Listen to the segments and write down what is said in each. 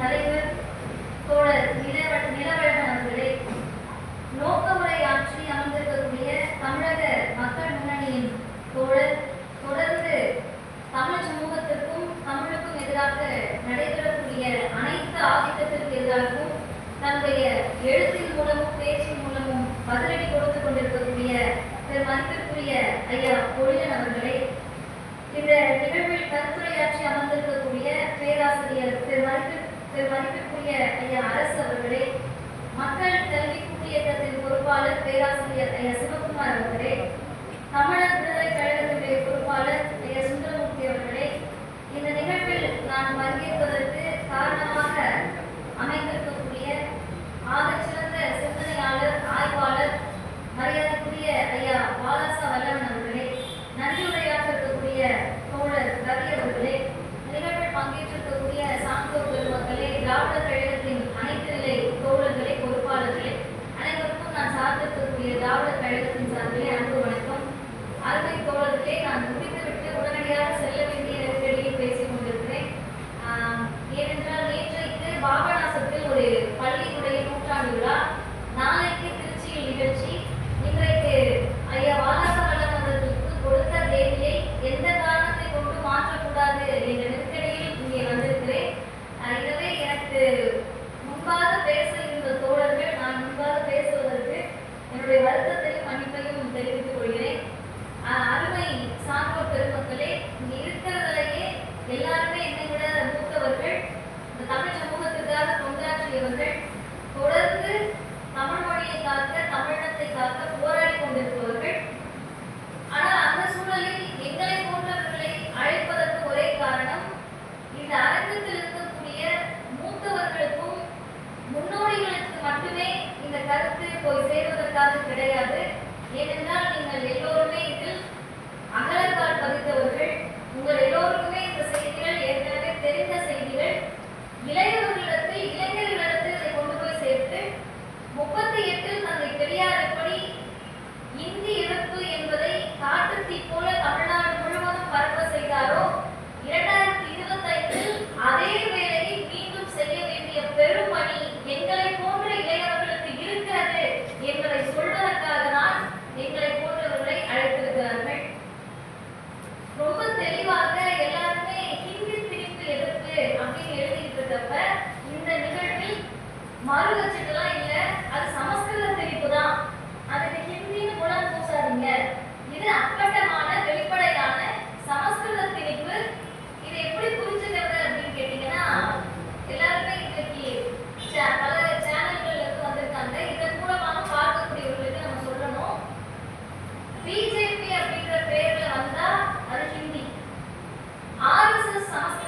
Hallelujah. அரசு அவர்களே மக்கள் கல்வி கூட்டியத்தின் பொறுப்பாளர் பேராசிரியர் சிவகுமார் அவர்களே தமிழர் பல்கலைக்கழகத்தினுடைய பொறுப்பாளர் ஐயா சுந்தரமூர்த்தி அவர்களே இந்த நிகழ்வில் நான் பங்கேற்பது descansar,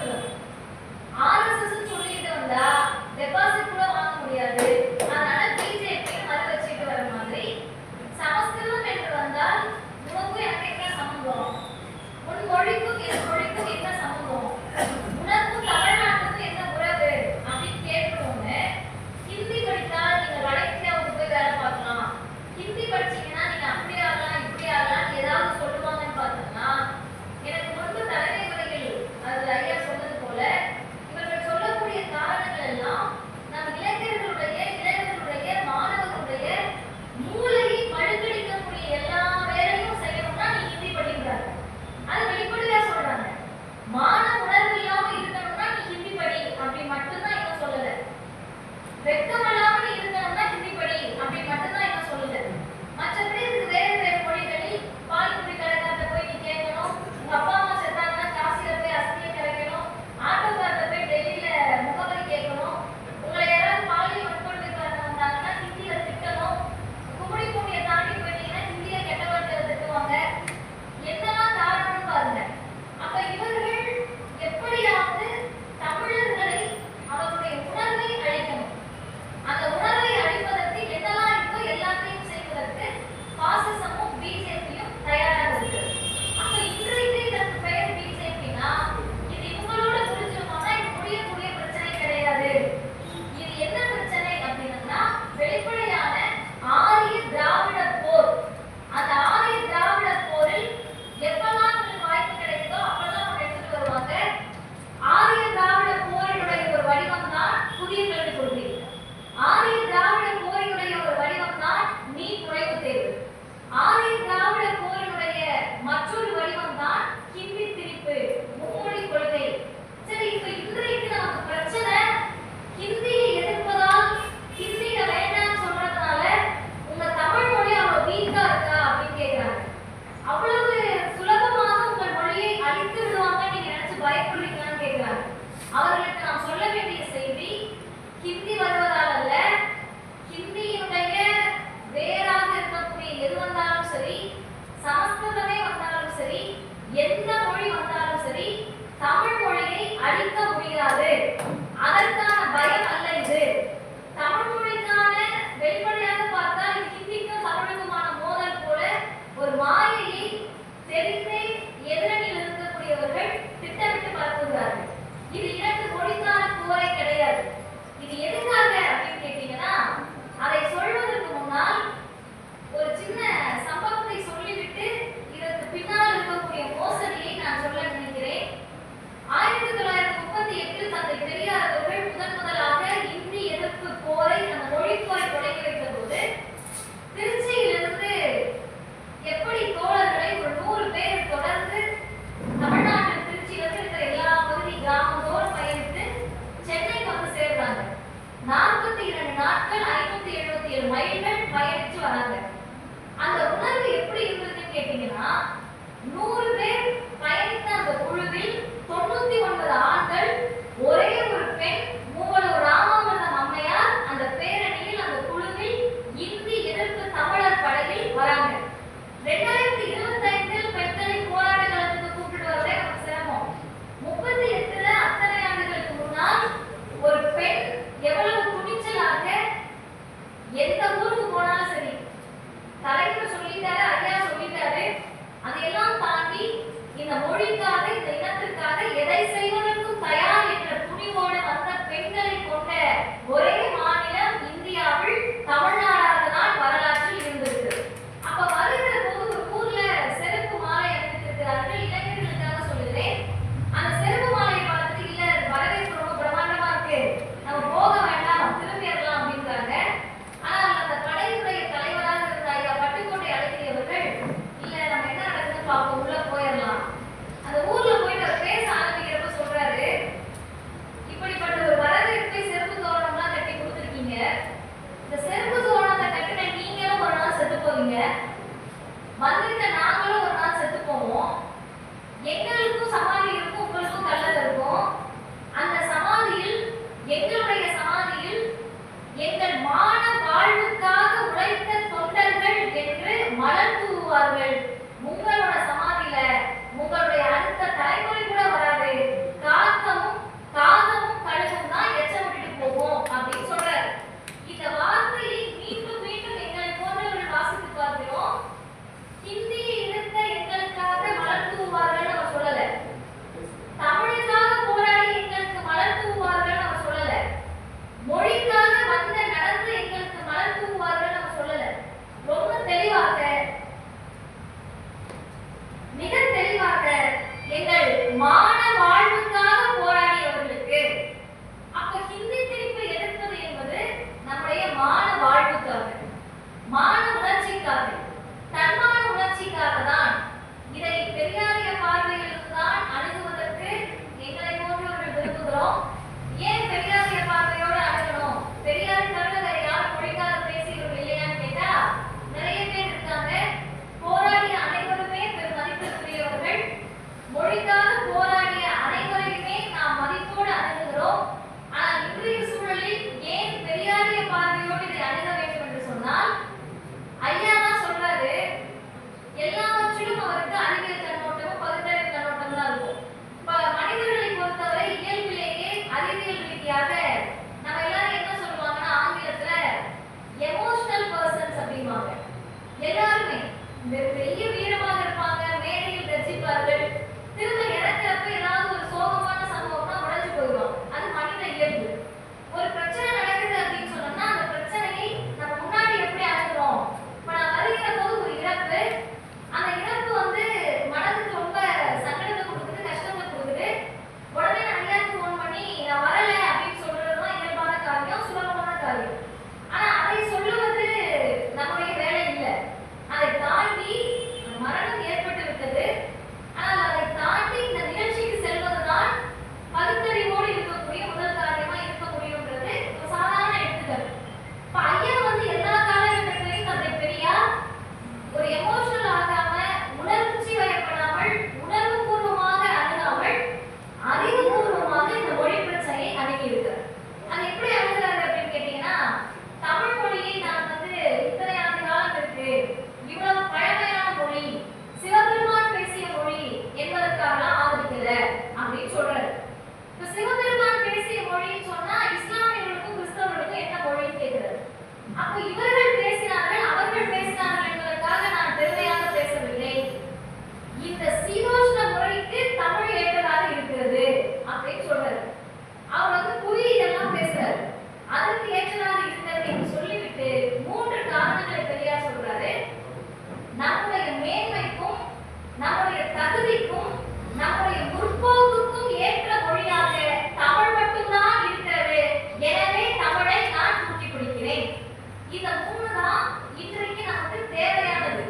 உண்மைதான் இன்றைக்கு நமக்கு தேவையானது.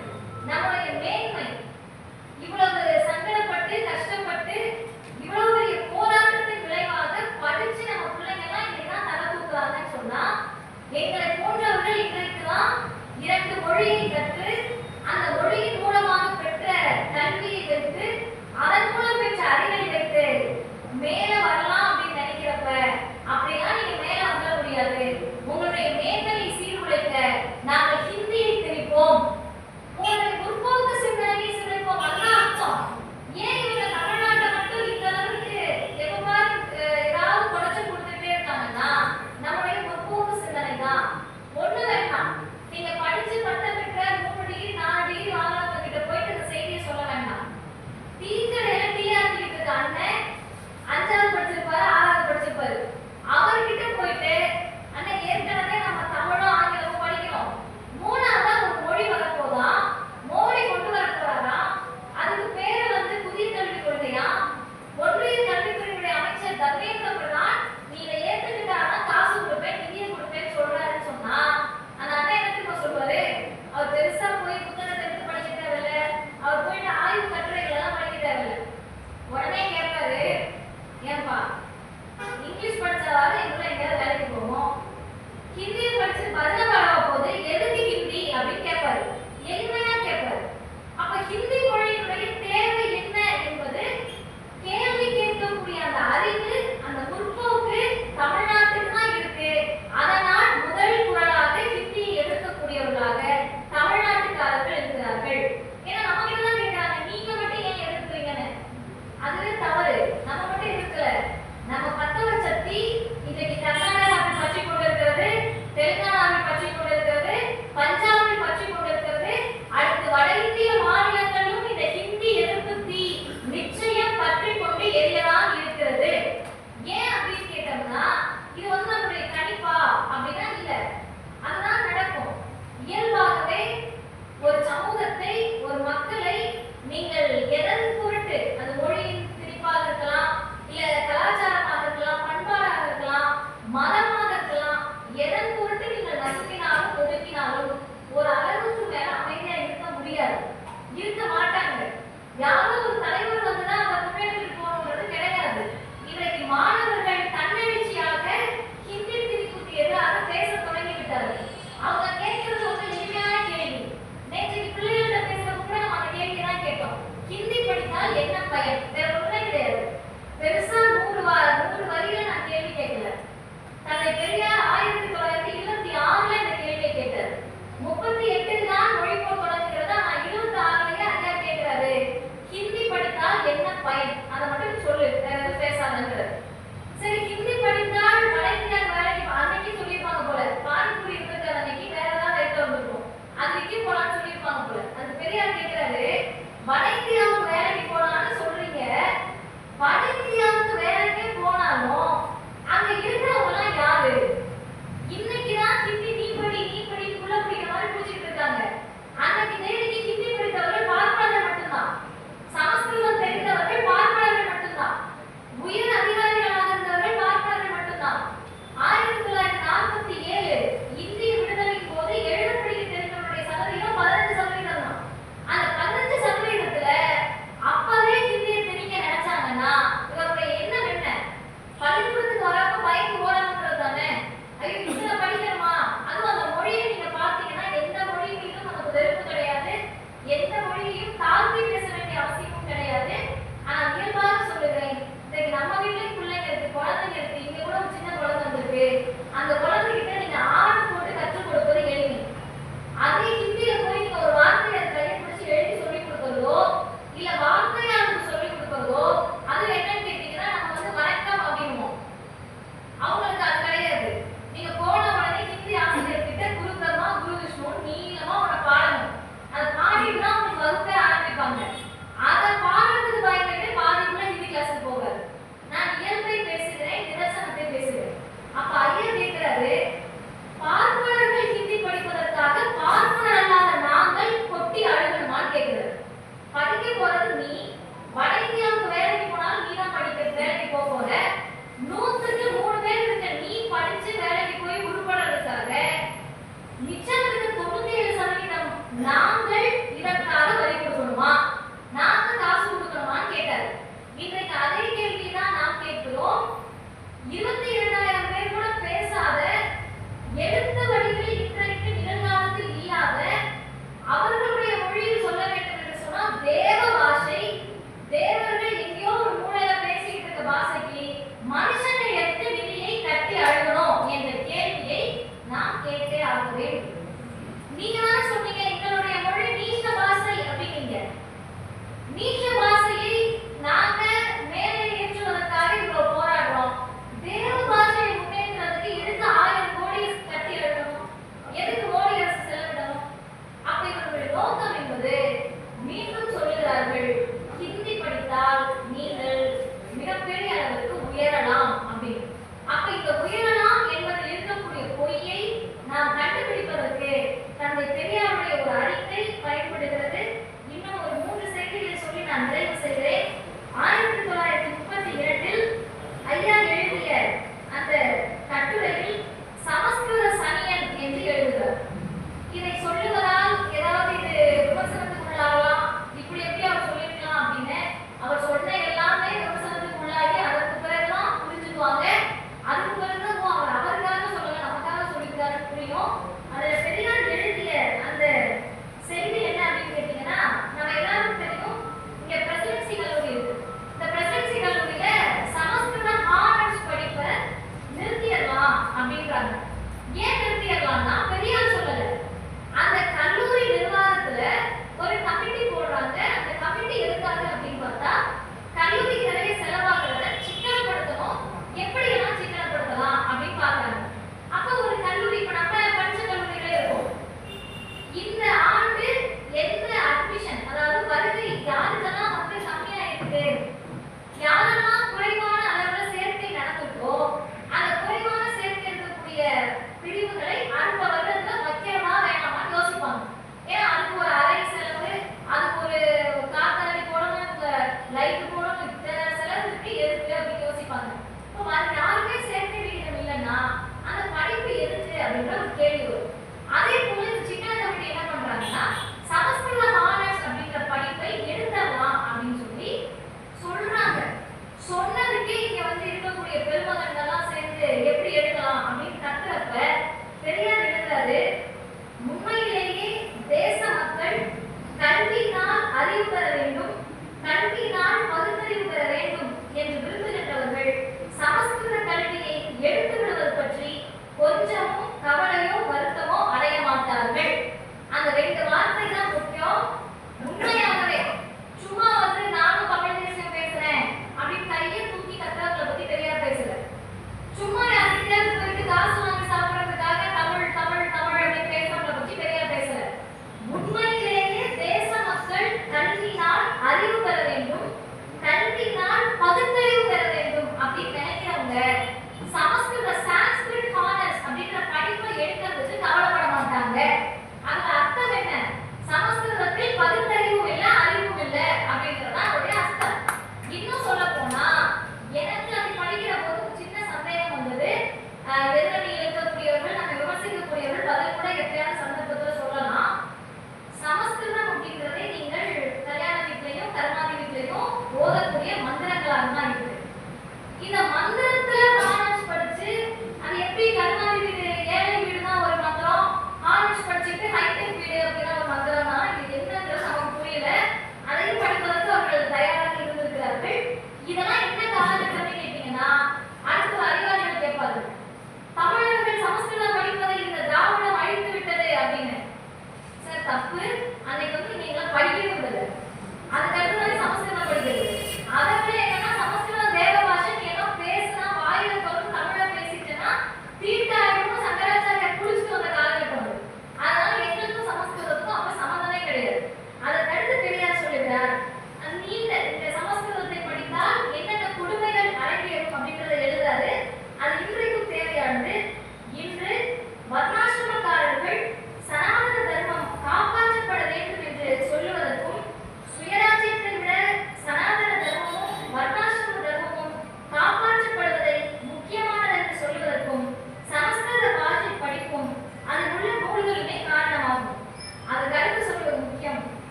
நம்மளுடைய மேன்மை. இவ்வளவு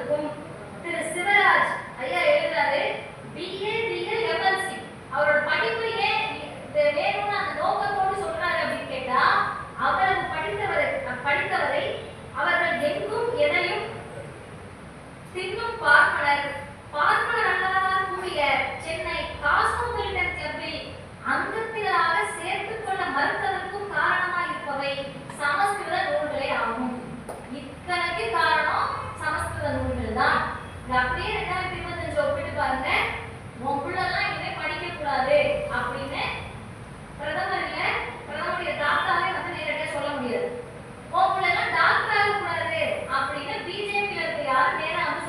இருக்கும். திரு சிவராஜ் ஐயா எழுதுறாரு பிஏ பிஎல் எம்எல்சி அவரோட படிப்பு ஏன் வேணும்னு அந்த நோக்கத்தோடு சொல்றாரு அப்படின்னு கேட்டா அவரது படித்தவரை படித்தவரை அவர்கள் எங்கும் எதையும் தின்னும் பார்ப்பனர். பார்ப்பனர் அல்லவரால் கூடிய சென்னை காஸ்மோபொலிட்டன் கிளப்பில் அங்கத்தினராக சேர்த்துக் கொள்ள மறுத்ததற்கும் காரணமாய் இருப்பவை சமஸ்கிருத நூல்களே ஆகும். இத்தனைக்கு காரணம் தான் அப்படியே ரெண்டாயிரத்தி இருபத்தஞ்சு ஒப்பிட்டு பாருங்க. உன் எல்லாம் இனிமே படிக்க கூடாது அப்படின்னு பிரதமர் இல்ல பிரதமருடைய தாத்தாவே வந்து நேரடியா சொல்ல முடியாது. உன் எல்லாம் டாக்டர் கூடாது அப்படின்னு பிஜேபி இருக்க யாரும் நேரம்